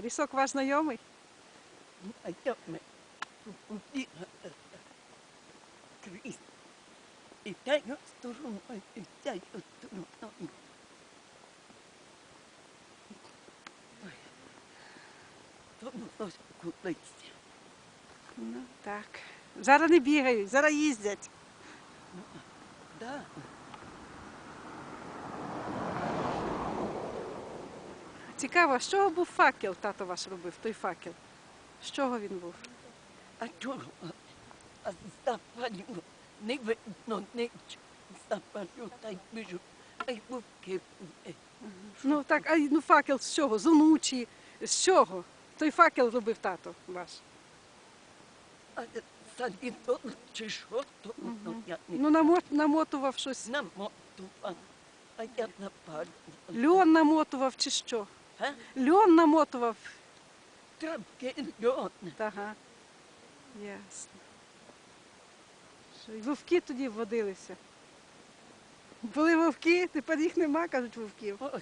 Лісок ваш знайомий? А я ми і крізь. І таю стороною, і таю стороною. Ой. То було колись. Ну так. Зараз не бігають, зараз їздять. Да. Цікаво, з чого був факел, тато ваш робив, той факел? З чого він був? А чого? А запалю не видно нічого. Запалю та й біжу. А й вовки. Ну так, а ну факел з чого? З онучі? З чого? Той факел робив тато ваш. А салітол чи що, то ну, я не Ну намо- намотував щось. намотувала. А я запалю. Льон намотував чи що? Льон намотував. Трапки льон. Ага. Ясно. Що, і вовки тоді водилися. Були вовки, тепер їх нема, кажуть вовків. Ой.